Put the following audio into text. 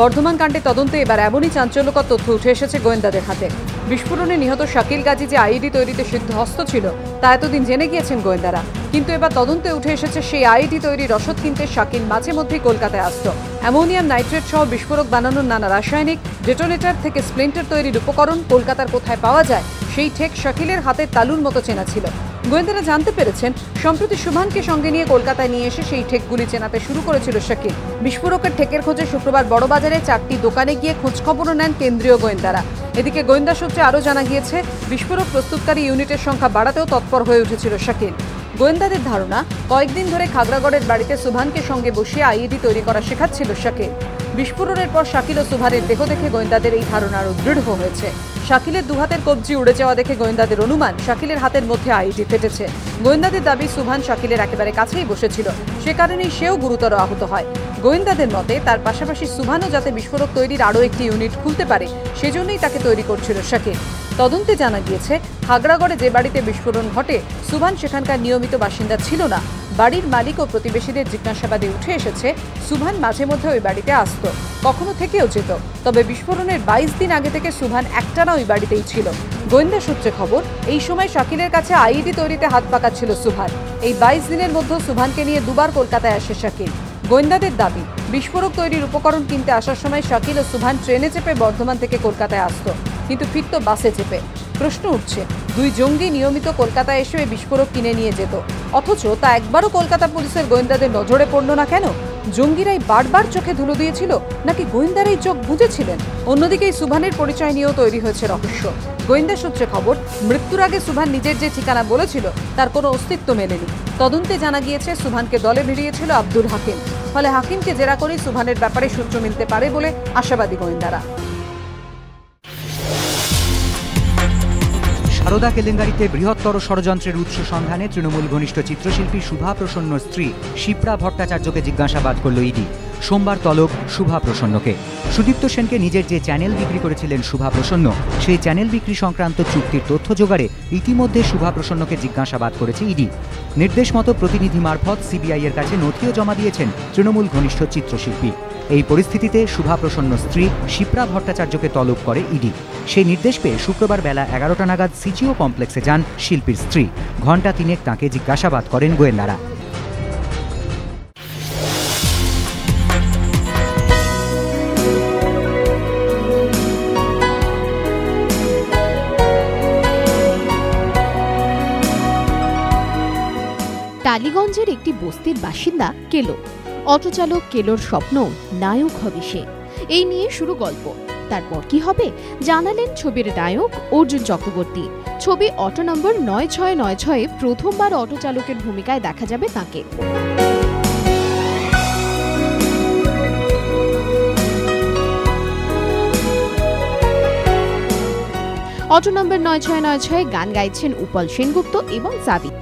বর্ধমান কাণ্ডে তদন্তে এবার এমনই চাঞ্চল্যকর তথ্য উঠে এসেছে গোয়েন্দাদের হাতে। বিস্ফোরণে নিহত শাকিল গাজী যে আইডি তৈরিতে সিদ্ধহস্ত ছিল, তা এতদিন জেনে গিয়েছেন গোয়েন্দারা। কিন্তু এবার তদন্তে উঠে এসেছে সেই আইডি তৈরির রসদ কিনতে শাকিল মাঝে মধ্যেই কলকাতায় আসত। অ্যামোনিয়াম নাইট্রেট সহ বিস্ফোরক বানানোর নানা রাসায়নিক, ডেটোনেটর থেকে স্প্লিন্টার তৈরির উপকরণ কলকাতার কোথায় পাওয়া যায়, সেই ঠেক শাকিলের হাতের তালুর মতো চেনা ছিল। গোয়েন্দারা জানতে পেরেছেন, সম্প্রতি সুভানকে সঙ্গে নিয়ে কলকাতায় নিয়ে এসে সেই ঠেকগুলি চেনাতে শুরু করেছিল শাকিল। বিস্ফোরকের ঠেকের খোঁজে শুক্রবার বড়বাজারে চারটি দোকানে গিয়ে খোঁজখবরও নেন কেন্দ্রীয় গোয়েন্দারা। এদিকে গোয়েন্দা সূত্রে আরও জানা গিয়েছে, বিস্ফোরক প্রস্তুতকারী ইউনিটের সংখ্যা বাড়াতেও তৎপর হয়ে উঠেছিল শাকিল। গোয়েন্দাদের ধারণা, কয়েকদিন ধরে খাগড়াগড়ের বাড়িতে সুভানকে সঙ্গে বসিয়ে আইইডি তৈরি করা শেখাচ্ছিল শাকিল। বিস্ফোরণের পর শাকিল ও সুভানের দেহ দেখে গোয়েন্দাদের এই ধারণা আরও দৃঢ় হয়েছে। শাকিলের দুহাতের কবজি উড়ে যাওয়া দেখে গোয়েন্দাদের অনুমান শাকিলের হাতের মধ্যে আইডি ফেটেছে। গোয়েন্দাদের দাবি, সুভান শাকিলের একেবারে কাছেই বসেছিল। সে কারণেই সেও গুরুতর আহত হয়। গোয়েন্দাদের মতে, তার পাশাপাশি সুভানও যাতে বিস্ফোরক তৈরির আরও একটি ইউনিট খুলতে পারে, সেজন্যই তাকে তৈরি করছিল শাকিল। তদন্তে জানা গিয়েছে, খাগড়াগড়ে যে বাড়িতে বিস্ফোরণ ঘটে, সুভান সেখানকার নিয়মিত বাসিন্দা ছিল না। বাড়ির মালিক ও প্রতিবেশীদের জিজ্ঞাসাবাদে উঠে এসেছে, সুভান মাঝে মধ্যে ওই বাড়িতে আসত, কখনো থেকেও যেত। তবে বিস্ফোরণের বাইশ দিন আগে থেকে সুভান একটানা ওই বাড়িতেই ছিল। গোয়েন্দা সূত্রে খবর, এই সময় শাকিলের কাছে আইডি তৈরিতে হাত পাকাচ্ছিল সুভান। এই বাইশ দিনের মধ্যে সুভানকে নিয়ে দুবার কলকাতায় আসে শাকিল। গোয়েন্দাদের দাবি, বিস্ফোরক তৈরির উপকরণ কিনতে আসার সময় শাকিল ও সুভান ট্রেনে চেপে বর্ধমান থেকে কলকাতায় আসত, কিন্তু ফিরত বাসে চেপে। প্রশ্ন উঠছে দুই জঙ্গি নিয়মিত কলকাতায় এসে বিস্ফোরক কিনে নিয়ে যেত। অথচ তা একবারও কলকাতা পুলিশের গোয়েন্দাদের নজরে পড়ল না কেন? জঙ্গিরাই বারবার চোখে ধুলো দিয়েছিল, নাকি গোয়েন্দারাই চোখ বুঝেছিলেন অন্যদিকে সুভানের পরিচয় নিয়েও তৈরি হয়েছে রহস্য। গোয়েন্দা সূত্রে খবর, মৃত্যুর আগে সুভান নিজের যে ঠিকানা বলেছিল, তার কোনো অস্তিত্ব মেলেনি। তদন্তে জানা গিয়েছে, সুভানকে দলে ভিড়িয়েছিল আব্দুল হাকিম। ফলে হাকিমকে জেরা করে সুভানের ব্যাপারে সূত্র মিলতে পারে বলে আশাবাদী গোয়েন্দারা। সারদা কেলেঙ্গারিতে বৃহত্তর ষড়যন্ত্রের উৎস সন্ধানে তৃণমূল ঘনিষ্ঠ চিত্রশিল্পী শুভা প্রসন্ন স্ত্রী শিপ্রা ভট্টাচার্যকে জিজ্ঞাসাবাদ করল ইডি। সোমবার তলব শুভা প্রসন্নকে। সুদীপ্ত সেনকে নিজের যে চ্যানেল বিক্রি করেছিলেন শুভা প্রসন্ন, সেই চ্যানেল বিক্রি সংক্রান্ত চুক্তির তথ্য জোগাড়ে ইতিমধ্যে শুভা প্রসন্নকে জিজ্ঞাসাবাদ করেছে ইডি। নির্দেশ মতো প্রতিনিধি মারফত সিবিআই এর কাছে নথিও জমা দিয়েছেন তৃণমূল ঘনিষ্ঠ চিত্রশিল্পী। এই পরিস্থিতিতে শুভা প্রসন্ন স্ত্রী শিপ্রা ভট্টাচার্যকে তলব করে ইডি। সেই নির্দেশ পেয়ে শুক্রবার বেলা এগারোটা নাগাদ সিচিও কমপ্লেক্সে যান শিল্পীর স্ত্রী। ঘণ্টা তিনেক তাঁকে জিজ্ঞাসাবাদ করেন গোয়েন্দারা। টালিগঞ্জের একটি বস্তির বাসিন্দা কেলো। অটোচালক কেলোর স্বপ্ন নায়ক হবে সে। এই নিয়ে শুরু গল্প। তারপর কি হবে? জানালেন ছবির নায়ক অর্জুন চক্রবর্তী। ছবি অটো নম্বর নয় ছয় নয় ছয়ে প্রথমবার অটো চালকের ভূমিকায় দেখা যাবে তাকে। অটো নম্বর নয় ছয় নয় ছয়ে গান গাইছেন উপল সেনগুপ্ত এবং সাবিত।